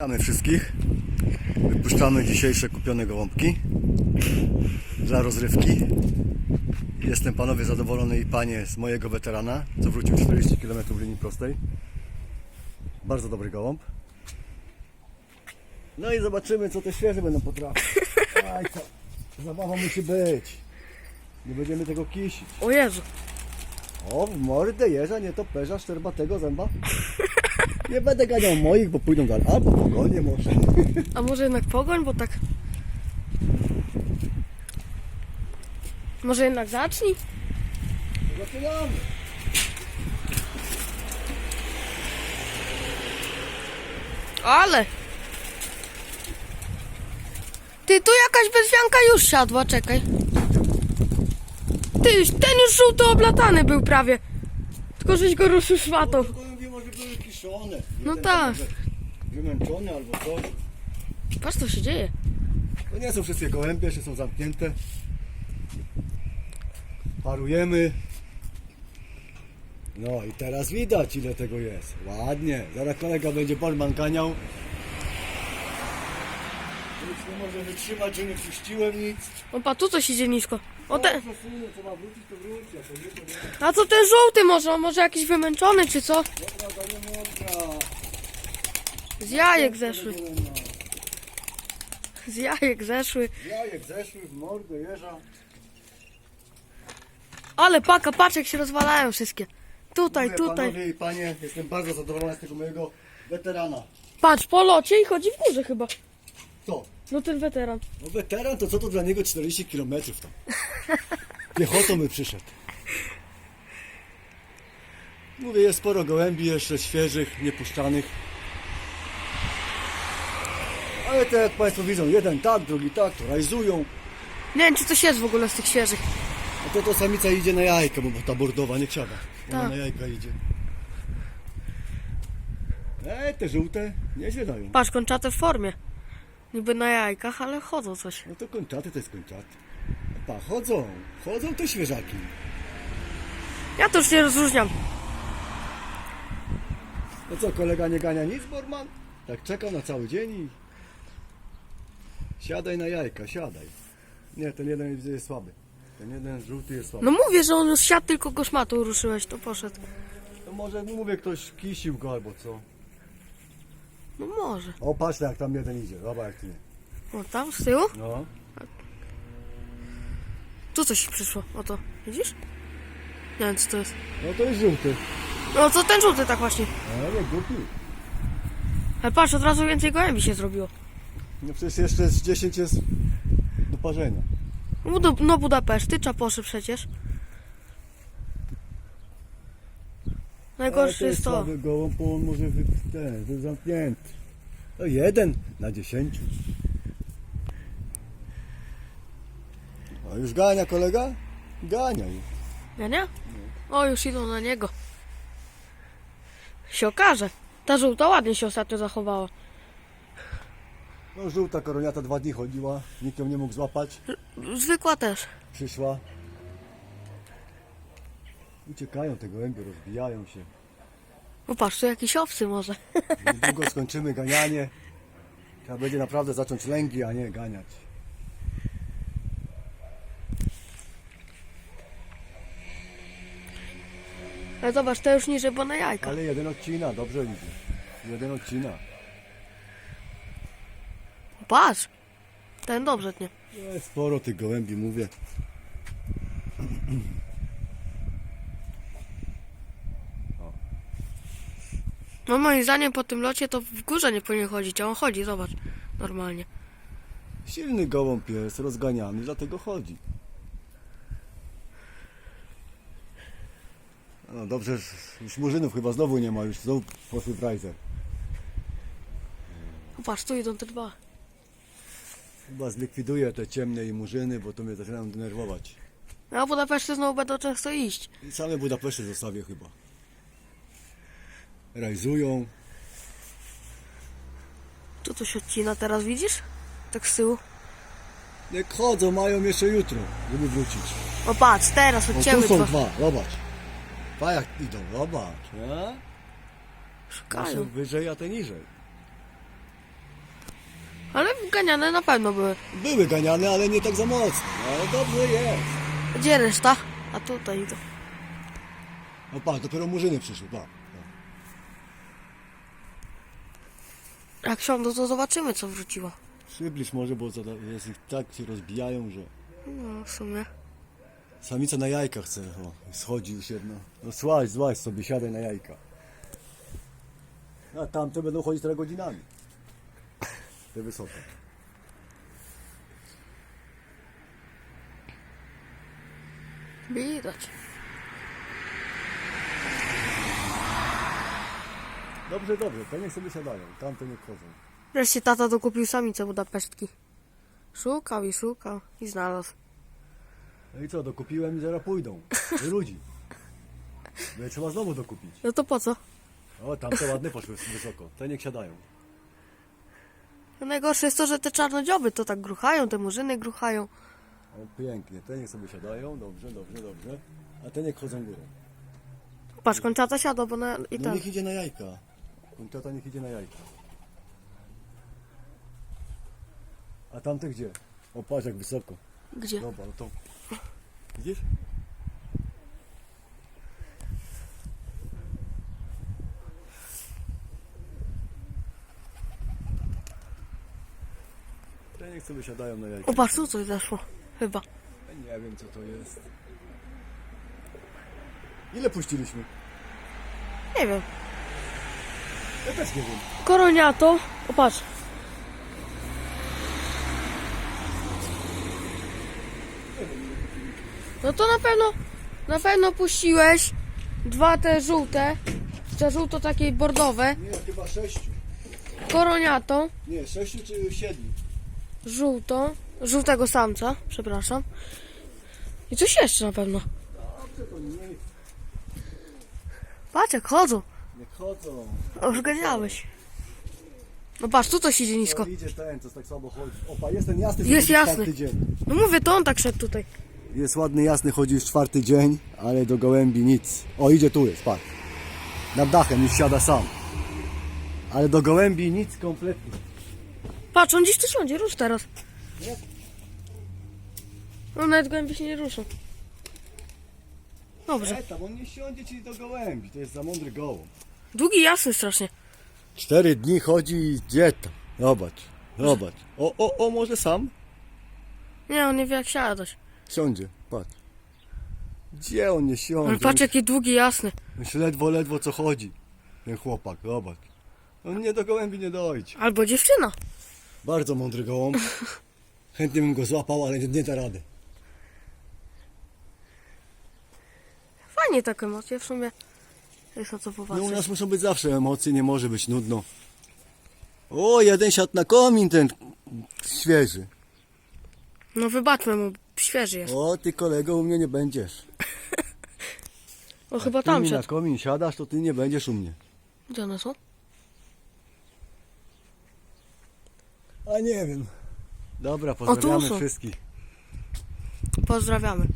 Witamy wszystkich. Wypuszczamy dzisiejsze kupione gołąbki dla rozrywki. Jestem panowie zadowolony i panie z mojego weterana, co wrócił 40 km w linii prostej. Bardzo dobry gołąb. No i zobaczymy, co te świeże będą potrafić. Aj, co? Zabawa musi być. Nie będziemy tego kisić. O Jezu. O, w mordę jeża, nie toperza, szczerbatego zęba. Nie będę ganiał moich, bo pójdą dalej. Albo pogonię może. A może jednak pogoń, bo tak... Może jednak zacznij? Zaczynamy. Ale... Ty, tu jakaś bezwianka już siadła, czekaj. Ty, ten już żółto oblatany był prawie. Tylko żeś go ruszył szmatą. Gołębie może były kiszone. No Jeden tak. może Wymęczony albo coś. Patrz, co się dzieje. To nie są wszystkie gołębie, jeszcze są zamknięte. Parujemy. No i teraz widać ile tego jest. Ładnie. Zaraz kolega będzie Borman ganiał. Nic nie może wytrzymać, że nie puściłem nic. Opa, tu coś idzie nisko. O wróci. A co ten żółty może? On Może jakiś wymęczony, czy co? Z jajek zeszły. Z jajek zeszły. Jajek zeszły w mordę jeża. Ale paka, patrz jak się rozwalają wszystkie. Tutaj, Mówię, tutaj. Panowie i panie, jestem bardzo zadowolony z tego mojego weterana. Patrz, po locie i chodzi w górze chyba. Co? No ten weteran. No weteran to co to dla niego 40 km tam. Piechotą by przyszedł. Mówię, jest sporo gołębi jeszcze świeżych, niepuszczanych. Ale te jak Państwo widzą, jeden tak, drugi tak, to rajzują. Nie wiem, czy coś jest w ogóle z tych świeżych. A to to samica idzie na jajka, bo ta bordowa nie siada. Ona Tak. na jajka idzie. E, te żółte nieźle dają. Patrz, kończate w formie. Niby na jajkach, ale chodzą coś. No to kończaty to jest kończaty. Pa, chodzą, chodzą te świeżaki. Ja to już nie rozróżniam. No co, kolega nie gania nic, Borman? Tak czekał na cały dzień i... Siadaj na jajka, siadaj. Nie, ten jeden widzę jest słaby. Ten jeden żółty jest słaby. No mówię, że on już siadł, tylko go szmatą ruszyłeś, to poszedł. To może, mówię, ktoś kisił go albo co. No może. O, patrz jak tam jeden idzie, zobacz jak ty nie. O, tam z tyłu? No. Tu coś przyszło. O to. Widzisz? Nie wiem, co to jest. No to jest żółty. No, co ten żółty tak właśnie. Ale głupi. Ale patrz, od razu więcej gołębi się zrobiło. No przecież jeszcze z 10 jest do parzenia. No, do, no Budapeszty, Czaposzy przecież. Ale Najgorsze jest to. słaby gołąb, bo on może wy, ten, zamknięty. To jeden na 10. A już gania kolega? Gania już. Ja nie? O, już idą na niego. Się okaże. Ta żółta ładnie się ostatnio zachowała. No żółta koroniata dwa dni chodziła, nikt ją nie mógł złapać. Zwykła też. Przyszła. Uciekają te gołębie, rozbijają się. O, patrz, tu jakiś owcy może. Niedługo skończymy ganianie. Trzeba będzie naprawdę zacząć lęgi, a nie ganiać. Ale zobacz, to już niżej, bo na jajka. Ale jeden odcina, dobrze idzie. Jeden odcina. Patrz. Ten dobrze tnie. Jest sporo tych gołębi, mówię. No moim zdaniem po tym locie to w górze nie powinien chodzić, a on chodzi, zobacz. Normalnie. Silny gołąb jest, rozganiany, dlatego chodzi. No dobrze, już murzynów chyba znowu nie ma, już znowu poszły w rajzer. O, patrz, tu idą te dwa. Chyba zlikwiduję te ciemne i murzyny, bo to mnie zaczynam denerwować. A Budapeszty znowu będą często iść. I same Budapeszty zostawię chyba. Rajzują. Tu coś odcina teraz, widzisz? Tak z tyłu. Jak chodzą, mają jeszcze jutro, żeby wrócić. O patrz, teraz O, odcięły tu są dwa. dwa, zobacz. Dwa jak idą, zobacz. Nie? Szukają. wyżej, a te niżej. ganiane na pewno były. Były ganiane, ale nie tak za mocno. Ale dobrze jest. Gdzie reszta? A tutaj idą. No patrz, dopiero murzyny przyszły, pa. Jak siądą, to zobaczymy, co wróciło. Przybliż może, bo zada- jest ich tak się rozbijają, że... No, w sumie. Samica na jajka chce, o, schodzi już jedna. No słaź, złaź sobie, siadaj na jajka. A tamte będą chodzić teraz godzinami. Te wysokie. Widać. Dobrze, dobrze, te niech sobie siadają, tamte nie chodzą. Wreszcie tata dokupił samicę budapesztki. Szukał i szukał i znalazł. No i co, dokupiłem i zaraz pójdą. Do ludzi. No i trzeba znowu dokupić. No to po co? O, tamte ładne poszły wysoko. Te niech siadają. No najgorsze jest to, że te czarnodzioby to tak gruchają, te murzyny gruchają. O, pięknie. Te niech sobie siadają, dobrze, dobrze, dobrze. A te niech chodzą górą. Patrz, kończata siada, bo na... i No ten. niech idzie na jajka. Kończata niech idzie na jajka. A tamte gdzie? O, patrz jak wysoko. Gdzie? Dobra, no to... Widzisz? Te niech sobie siadają na jajka. O, patrz, tu coś zeszło. Chyba. Nie wiem co to jest. Ile puściliśmy? Nie wiem. Ja też nie wiem. Koroniato. O, No to na pewno, na pewno puściłeś dwa te żółte, te żółto takie bordowe, Nie, chyba sześciu. koroniatą, Nie, sześciu czy siedmiu? żółtą, żółtego samca, przepraszam. I coś jeszcze na pewno. Dobrze, to nie, Patrz jak chodzą. nie chodzą. O, Już ganiałeś. No patrz, tu coś nisko. To idzie ten, co tak słabo chodzi. Opa, jest ten jasny, Jest chodzi jasny. dzień. No mówię, to on tak szedł tutaj. Jest ładny, jasny, chodzi już czwarty dzień, ale do gołębi nic. O, idzie tu jest, patrz. Nad dachem już siada sam. Ale do gołębi nic kompletnie. Patrz, on gdzieś tu siądzie, rusz teraz. Nie. No nawet głębiej się nie ruszą. Dobrze. E, tam on nie siądzie ci do gołębi, to jest za mądry gołąb. Długi, jasny strasznie. Cztery dni chodzi i gdzie tam? Zobacz, zobacz. O, o, o, może sam? Nie, on nie wie jak siadać. Siądzie, patrz. Gdzie on nie siądzie? Ale patrz jaki długi, jasny. Już ledwo, ledwo co chodzi. Ten chłopak, zobacz. On nie do gołębi nie dojdzie. Albo dziewczyna. Bardzo mądry gołąb. Chętnie bym go złapał, ale nie, nie da rady. Fajnie takie emocje w sumie. Jest na co No u popatrzeć. nas muszą być zawsze emocje, nie może być nudno. O, jeden siadł na komin ten świeży. No wybaczmy mu, świeży jest. O, ty kolego u mnie nie będziesz. O, chyba Ty tam mi na szedł. komin siadasz, to ty nie będziesz u mnie. Gdzie one są? A nie wiem. Dobra, pozdrawiamy są. wszystkich. Pozdrawiamy.